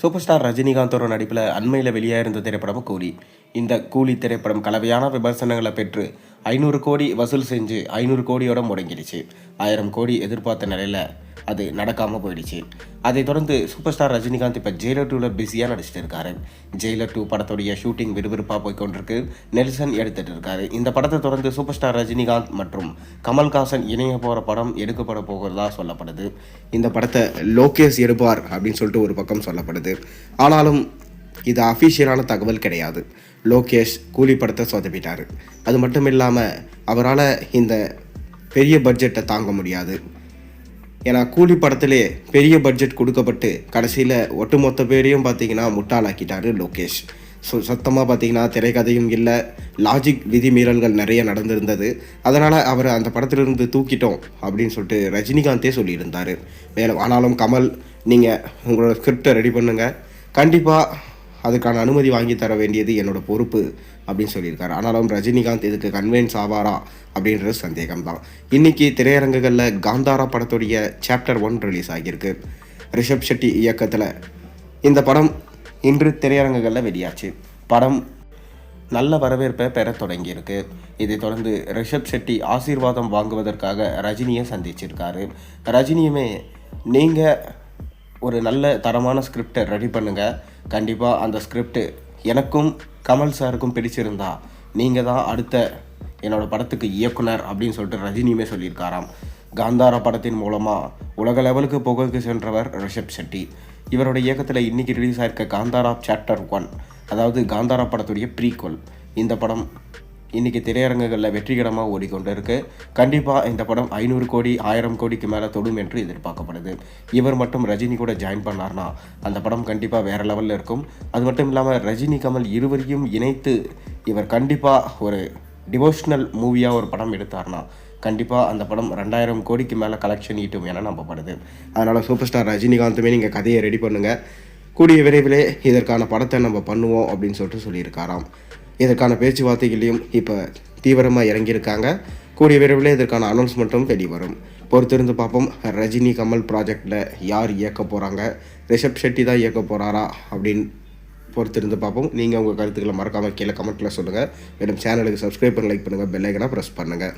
Super star ரஜினிகாந்தோட நடிப்பில் அண்மையில் வெளியாக இருந்த திரைப்படம் கூலி. இந்த கூலி திரைப்படம் கலவையான விமர்சனங்களை பெற்று ஐநூறு கோடி வசூல் செஞ்சு ஐநூறு கோடியோட முடங்கிடுச்சு. ஆயிரம் கோடி எதிர்பார்த்த நிலையில் அது நடக்காமல் போயிடுச்சு. அதை தொடர்ந்து சூப்பர் ஸ்டார் ரஜினிகாந்த் இப்போ ஜெயிலர் டூவில் பிஸியாக நடிச்சிட்டு இருக்காரு. ஜெயிலர் டூ படத்துடைய ஷூட்டிங் விறுவிறுப்பாக போய்கொண்டிருக்கு நெல்சன் எடுத்துகிட்டு இருக்காரு. இந்த படத்தை தொடர்ந்து சூப்பர் ஸ்டார் ரஜினிகாந்த் மற்றும் கமல்ஹாசன் இணைய போகிற படம் எடுக்கப்பட போகிறதா சொல்லப்படுது. இந்த படத்தை லோகேஷ் எடுப்பார் அப்படின்னு சொல்லிட்டு ஒரு பக்கம் சொல்லப்படுது. ஆனாலும் இது அஃபிஷியலான தகவல் கிடையாது. லோகேஷ் கூலி படத்தை சொதப்பிட்டார். அது மட்டும் இல்லாமல் அவரால் இந்த பெரிய பட்ஜெட்டை தாங்க முடியாது. ஏன்னா கூலி படத்திலே பெரிய பட்ஜெட் கொடுக்கப்பட்டு கடைசியில் ஒட்டுமொத்த பேரையும் பார்த்தீங்கன்னா முட்டாளாக்கிட்டாரு லோகேஷ். ஸோ சத்தமாக பார்த்தீங்கன்னா திரைக்கதையும் இல்லை லாஜிக் விதிமீறல்கள் நிறைய நடந்திருந்தது. அதனால் அவரை அந்த படத்திலிருந்து தூக்கிட்டோம் அப்படின்னு சொல்லிட்டு ரஜினிகாந்தே சொல்லியிருந்தார். மேலும் ஆனாலும் கமல் நீங்கள் உங்களோட ஸ்கிரிப்டை ரெடி பண்ணுங்கள் கண்டிப்பாக அதுக்கான அனுமதி வாங்கி தர வேண்டியது என்னோட பொறுப்பு அப்படின்னு சொல்லியிருக்காரு. ஆனாலும் ரஜினிகாந்த் இதுக்கு கன்வின்ஸ் ஆவாரா அப்படின்றது சந்தேகம் தான் இன்னைக்கு திரையரங்குகளில் காந்தாரா படத்துடைய சாப்டர் ஒன் ரிலீஸ் ஆகியிருக்கு. ரிஷப் ஷெட்டி இயக்கத்தில் இந்த படம் இன்று திரையரங்குகளில் வெளியாச்சு. படம் நல்ல வரவேற்பை பெறத் தொடங்கியிருக்கு. இதைத் தொடர்ந்து ரிஷப் ஷெட்டி ஆசீர்வாதம் வாங்குவதற்காக ரஜினியை சந்திச்சிருக்காரு. ரஜினியுமே நீங்கள் ஒரு நல்ல தரமான ஸ்கிரிப்டை ரெடி பண்ணுங்கள் கண்டிப்பாக அந்த ஸ்கிரிப்டு எனக்கும் கமல் சாருக்கும் பிடிச்சிருந்தா நீங்கள் தான் அடுத்த என்னோடய படத்துக்கு இயக்குனர் அப்படின்னு சொல்லிட்டு ரஜினியுமே சொல்லியிருக்காராம். காந்தாரா படத்தின் மூலமாக உலக லெவலுக்கு புகழுக்கு சென்றவர் ரிஷப் ஷெட்டி. இவரோட இயக்கத்தில் இன்னைக்கு ரிலீஸ் ஆயிருக்க காந்தாரா சாப்டர் ஒன் அதாவது காந்தாரா படத்துடைய ப்ரீக்வல் இந்த படம் இன்றைக்கி திரையரங்குகளில் வெற்றிகரமாக ஓடிக்கொண்டு இருக்கு கண்டிப்பாக இந்த படம் ஐநூறு கோடி ஆயிரம் கோடிக்கு மேலே தொடும் என்று எதிர்பார்க்கப்படுது. இவர் மட்டும் ரஜினி கூட ஜாயின் பண்ணார்னா அந்த படம் கண்டிப்பாக வேறு லெவலில் இருக்கும். அது மட்டும் இல்லாமல் ரஜினி கமல் இருவரையும் இணைத்து இவர் கண்டிப்பாக ஒரு டிவோஷ்னல் மூவியாக ஒரு படம் எடுத்தார்னா கண்டிப்பாக அந்த படம் ரெண்டாயிரம் கோடிக்கு மேலே கலெக்ஷன் ஈட்டும் என நம்பப்படுது. அதனால் சூப்பர் ஸ்டார் ரஜினிகாந்துமே நீங்கள் கதையை ரெடி பண்ணுங்கள் கூடிய விரைவிலே இதற்கான படத்தை நம்ம பண்ணுவோம் அப்படின்னு சொல்லிட்டு சொல்லியிருக்காராம். இதற்கான பேச்சுவார்த்தைகளையும் இப்போ தீவிரமாக இறங்கியிருக்காங்க. கூடிய விரைவில் இதற்கான அனௌன்ஸ்மெண்ட்டும் வெளிவரும். பொறுத்திருந்து பார்ப்போம். ரஜினி கமல் ப்ராஜெக்டில் யார் இயக்க போகிறாங்க ரிஷப் ஷெட்டி தான் இயக்க போகிறாரா அப்படின்னு பொறுத்திருந்து பார்ப்போம். நீங்கள் உங்கள் கருத்துக்களை மறக்காமல் கீழே கமெண்ட்டில் சொல்லுங்கள் மேலும் சேனலுக்கு சப்ஸ்கிரைப் பண்ணி லைக் பண்ணுங்கள் பெல்லைக்கனாக ப்ரெஸ் பண்ணுங்கள்